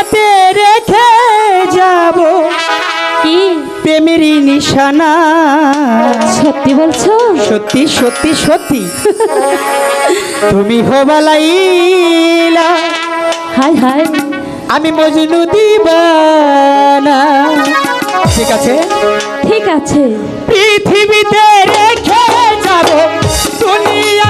হাতে রেখে যাব। কি? প্রেমের নিশানা। সত্যি বলছো? সত্যি সত্যি সত্যি। তুমি হবালাইলা হাই হাই। আমি মজনু দিবানা। ঠিক আছে? ঠিক আছে। পৃথিবীতে রেখে যাব। দুনিয়া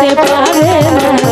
পারে না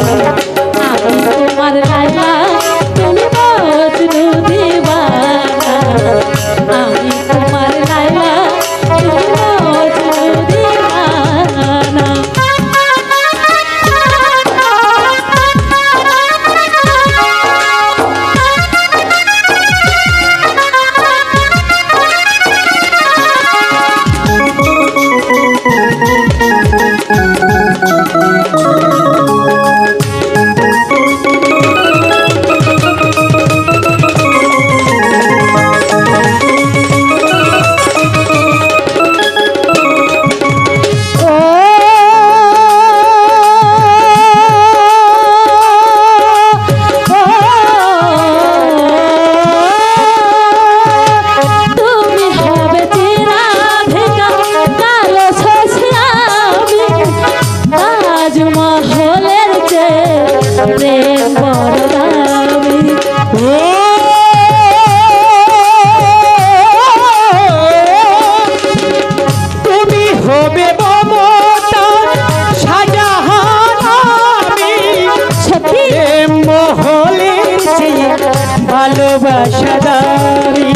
ভালোবাসা দাবি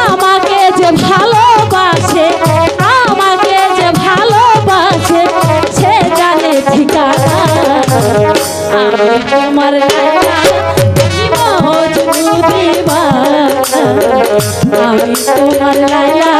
আমাকে যে ভালোবাসে, আমাকে যে ভালোবাসে, সে জানে ঠিকানা। আমি তোমার আমি তোমার লাইলা